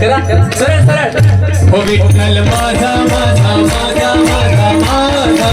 करा सरळ सरळ हो विठ्ठल माझा माझा माझा माझा माझा